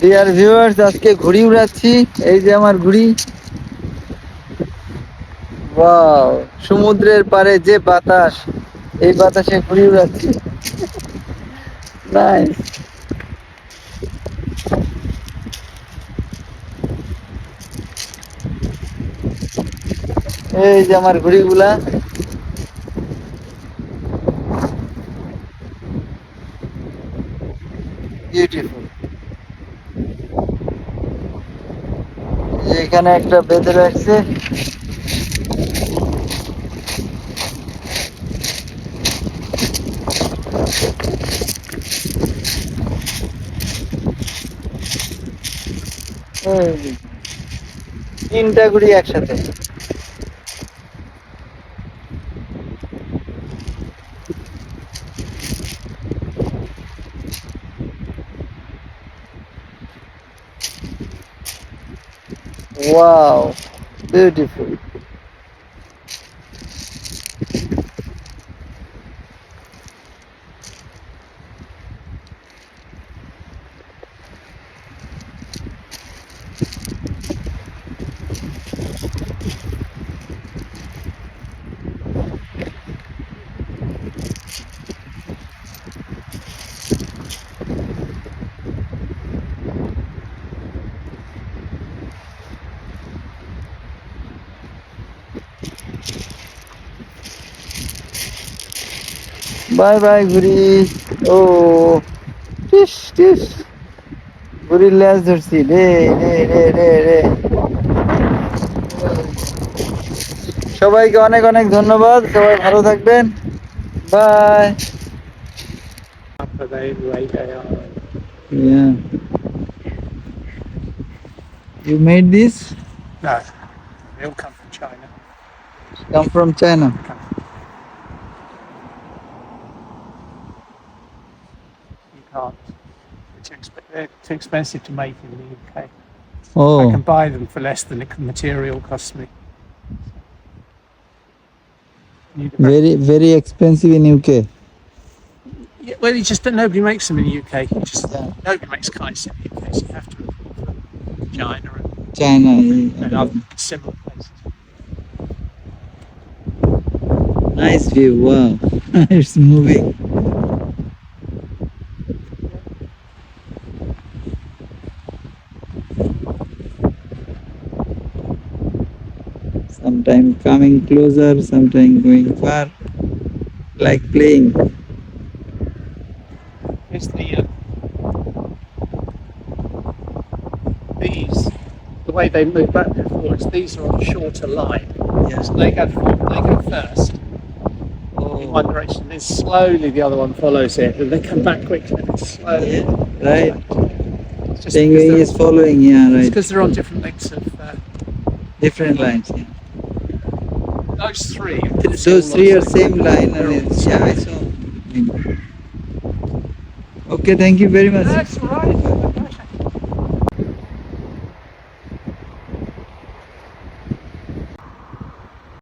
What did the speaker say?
Dear viewers আজকে ঘুড়ি উড়াচ্ছি। এই যে আমার ঘুড়ি। ওয়াও সমুদ্রের পারে যে বাতাস, এই বাতাসে ঘুড়ি উড়াচ্ছি। নাইস এই যে আমার ঘুড়িগুলা। বিউটিফুল এখানে একটা বেঁধে রাখছে। তিনটা গুড়ি একসাথে। Wow, beautiful. বাই বাই ঘুরি ও টিস টিস ঘুরির ল্যাস ধরছি রে রে রে রে রে সবাইকে অনেক অনেক ধন্যবাদ সবাই ভালো থাকবেন bye You made this? No. You come from China. Come from China. Can't. They're too, exp- they're too expensive to make in the UK. Oh. I Oh, can buy them for less than the material costs me. Very very expensive in UK. Yeah, well, you just don't, nobody makes them in the UK. You just Yeah. nobody makes kites in the UK, so you have to import from China and, China. and other similar places. Nice view. Wow, it's moving. Sometime coming closer, sometime going far, like playing. Here's the uh, these the way they move back and forwards. These are on a shorter line. Yes. So they go forward, they go first in one direction, then slowly the other one follows it, and they come back quickly. And it's slowly. Yeah, right. It's just Penguin is following. Yeah, right. because they're on different lengths of uh, Different lines. Yeah. Those three. Those three are same line. They're And it's, yeah, I saw. Okay, thank you very much. That's right.